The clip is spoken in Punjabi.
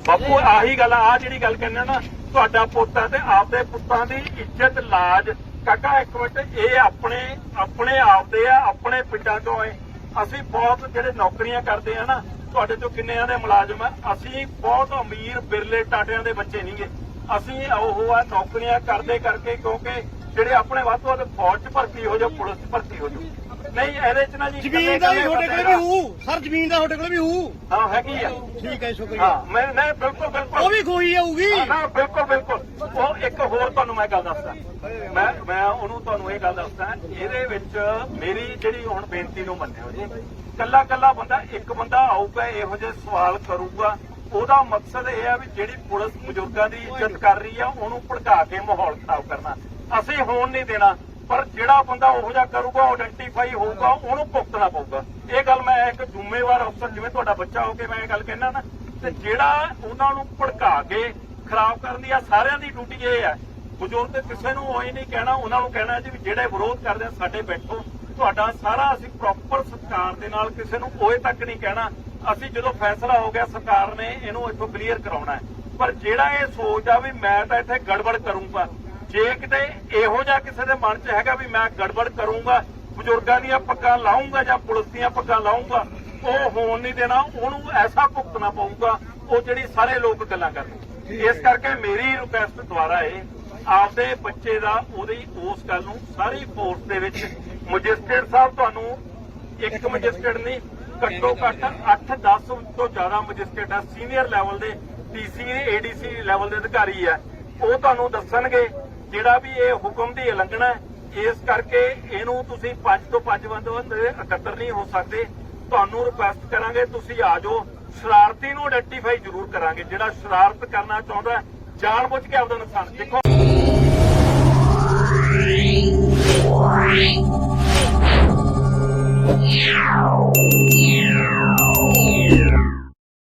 ਬਾਪੂ, ਆਹੀ ਗੱਲ ਆ, ਆਹ ਜਿਹੜੀ ਗੱਲ ਕਹਿੰਦੇ ਨਾ, ਤੁਹਾਡਾ ਪੁੱਤ ਤੇ ਆਪਦੇ ਪੁੱਤਾਂ ਦੀ ਇੱਜ਼ਤ, ਲਾਜ। ਕਾਕਾ, ਇੱਕ ਮਿੰਟ, ਇਹ ਆਪਣੇ ਆਪਣੇ ਆਪਦੇ ਆ, ਆਪਣੇ ਪਿੰਡਾਂ ਤੋਂ ਆਏ। ਅਸੀਂ ਬਹੁਤ ਜਿਹੜੇ ਨੌਕਰੀਆਂ ਕਰਦੇ ਆ ਨਾ, ਤੁਹਾਡੇ ਤੋਂ ਕਿੰਨਿਆਂ ਦੇ ਮੁਲਾਜ਼ਮ ਆ। ਅਸੀਂ ਬਹੁਤ ਅਮੀਰ, ਬਿਰਲੇ ਟਾਟਿਆਂ ਦੇ ਬੱਚੇ ਨਹੀਂਗੇ ਅਸੀਂ ਉਹ ਆ, ਨੌਕਰੀਆਂ ਕਰਦੇ ਕਰਕੇ, ਕਿਉਂਕਿ ਜਿਹੜੇ ਆਪਣੇ ਵੱਧ ਤੋਂ ਵੱਧ ਫੌਜ 'ਚ ਭਰਤੀ ਹੋ ਜਾਓ ਪੁਲਿਸ 'ਚ ਭਰਤੀ ਹੋ ਜਾਓ। ਨਹੀਂ ਇਹਦੇ 'ਚ ਨਾ ਜੀ ਜ਼ਮੀਨ ਦਾ ਵੀ ਤੁਹਾਡੇ ਕੋਲ ਵੀ ਹੋਊ। ਸਰ ਜ਼ਮੀਨ ਦਾ ਤੁਹਾਡੇ ਕੋਲ ਵੀ ਹੋਊ। ਹਾਂ ਹੈਗੀ ਆ। ਠੀਕ ਹੈ ਸ਼ੁਕਰੀਆ। ਹਾਂ ਮੈਂ ਨਹੀਂ ਬਿਲਕੁਲ ਬਿਲਕੁਲ। ਉਹ ਵੀ ਖੋਈ ਜਾਊਗੀ। ਹਾਂ, ਬਿਲਕੁਲ ਬਿਲਕੁਲ। ਉਹ ਇੱਕ ਹੋਰ ਤੁਹਾਨੂੰ ਮੈਂ ਗੱਲ ਦੱਸਦਾ। ਮੈਂ ਮੈਂ ਉਹਨੂੰ ਤੁਹਾਨੂੰ ਇਹ ਗੱਲ ਦੱਸਦਾ ਇਹਦੇ ਵਿੱਚ ਮੇਰੀ ਜਿਹੜੀ ਹੁਣ ਬੇਨਤੀ ਨੂੰ ਮੰਨਿਓ ਜੀ ਕੱਲਾ ਕੱਲਾ ਬੰਦਾ ਇੱਕ ਬੰਦਾ ਆਊਗਾ ਇਹੋ ਜਿਹੇ ਸਵਾਲ ਕਰੂਗਾ। ਉਹਦਾ ਮਕਸਦ ਇਹ ਆ ਵੀ ਜਿਹੜੀ ਪੁਲਿਸ ਬਜ਼ੁਰਗਾਂ ਦੀ ਇੱਜ਼ਤ ਕਰ ਰਹੀ ਆ ਉਹਨੂੰ ਭੜਕਾ ਕੇ ਮਾਹੌਲ ਖਰਾਬ ਕਰਨਾ। ਅਸੀਂ ਹੋਣ ਨਹੀਂ ਦੇਣਾ, ਪਰ ਜਿਹੜਾ ਬੰਦਾ ਉਹੋ ਜਿਹਾ ਕਰੂਗਾ ਆਇਡੈਂਟੀਫਾਈ ਹੋਊਗਾ, ਉਹਨੂੰ ਭੁਗਤਣਾ ਪਊਗਾ। ਇਹ ਗੱਲ ਮੈਂ ਇੱਕ ਜ਼ਿੰਮੇਵਾਰ ਅਫਸਰ ਜਿਵੇਂ ਤੁਹਾਡਾ ਬੱਚਾ ਹੋ ਕੇ ਮੈਂ ਇਹ ਗੱਲ ਕਹਿਣਾ ਨਾ, ਤੇ ਜਿਹੜਾ ਉਹਨਾਂ ਨੂੰ ਭੜਕਾ ਕੇ ਖਰਾਬ ਕਰਨ ਦੀ ਆ, ਸਾਰਿਆਂ ਦੀ ਡਿਊਟੀ ਇਹ ਹੈ ਬਜ਼ੁਰਗ ਕਿਸੇ ਨੂੰ ਉਹ ਨਹੀਂ ਕਹਿਣਾ, ਉਹਨਾਂ ਨੂੰ ਕਹਿਣਾ ਜੀ ਜਿਹੜੇ ਵਿਰੋਧ ਕਰਦੇ ਆ, ਸਾਡੇ ਬੈਠੋ। ਤੁਹਾਡਾ ਸਾਰਾ ਅਸੀਂ ਪ੍ਰੋਪਰ ਸਤਿਕਾਰ ਦੇ ਨਾਲ ਕਿਸੇ ਨੂੰ ਓਏ ਤੱਕ ਨਹੀਂ ਕਹਿਣਾ। ਅਸੀਂ ਜਦੋਂ ਫੈਸਲਾ ਹੋ ਗਿਆ, ਸਰਕਾਰ ਨੇ ਇਹਨੂੰ ਇੱਥੋਂ ਕਲੀਅਰ ਕਰਾਉਣਾ ਹੈ। ਪਰ ਜਿਹੜਾ ਇਹ ਸੋਚਦਾ ਵੀ ਮੈਂ ਤਾਂ ਇੱਥੇ ਗੜਬੜ ਕਰੂੰਗਾ ਜੇ ਕਿਤੇ ਇਹੋ ਜਿਹਾ ਕਿਸੇ ਦੇ ਮਨ 'ਚ ਹੈਗਾ ਵੀ ਮੈਂ ਗੜਬੜ ਕਰੂੰਗਾ ਬਜ਼ੁਰਗਾਂ ਦੀਆਂ ਪੱਗਾਂ ਲਾਉਂਗਾ ਜਾਂ ਪੁਲਿਸ ਦੀਆਂ ਪੱਗਾਂ ਲਾਉਂਗਾ ਉਹ ਹੋਣ ਨਹੀਂ ਦੇਣਾ ਉਹਨੂੰ ਐਸਾ ਭੁਗਤਣਾ ਪਊਗਾ ਉਹ ਜਿਹੜੀ ਸਾਰੇ ਲੋਕ ਗੱਲਾਂ ਕਰਦੇ ਇਸ ਕਰਕੇ ਮੇਰੀ ਰਿਕੁਐਸਟ ਦੁਆਰਾ ਇਹ ਆਪਦੇ ਬੱਚੇ ਦਾ ਉਹਦੀ ਉਸ ਗੱਲ ਨੂੰ ਸਾਰੀ ਫੋਰਸ ਦੇ ਵਿੱਚ ਮੈਜਿਸਟਰੇਟ ਸਾਹਿਬ ਤੁਹਾਨੂੰ ਇੱਕ ਮੈਜਿਸਟਰੇਟ ਨਹੀਂ ਘੱਟੋ ਘੱਟ 8-10 ਤੋਂ ਜ਼ਿਆਦਾ ਮੈਜਿਸਟਰੇਟ ਆ ਸੀਨੀਅਰ ਲੈਵਲ ਦੇ ਡੀਸੀ ਏਡੀਸੀ ਲੈਵਲ ਦੇ ਅਧਿਕਾਰੀ ਆ। ਉਹ ਤੁਹਾਨੂੰ ਦੱਸਣਗੇ ਜਿਹੜਾ ਵੀ ਇਹ ਹੁਕਮ ਦੀ ਉਲੰਘਣਾ ਹੈ ਇਸ ਕਰਕੇ ਇਹਨੂੰ ਤੁਸੀਂ ਪੰਜ ਤੋਂ ਪੰਜ ਬੰਦੇ ਇਕੱਤਰ ਨਹੀਂ ਹੋ ਸਕਦੇ ਤੁਹਾਨੂੰ ਰਿਕੁਐਸਟ ਕਰਾਂਗੇ ਤੁਸੀਂ ਆ ਜਾਓ ਸ਼ਰਾਰਤੀ ਨੂੰ ਆਇਡੈਂਟੀਫਾਈ ਜ਼ਰੂਰ ਕਰਾਂਗੇ ਜਿਹੜਾ ਸ਼ਰਾਰਤ ਕਰਨਾ ਚਾਹੁੰਦਾ ਹੈ, ਜਾਣਬੁੱਝ ਕੇ ਆਪਦਾ ਨੁਕਸਾਨ ਦੇਖੋ Wow.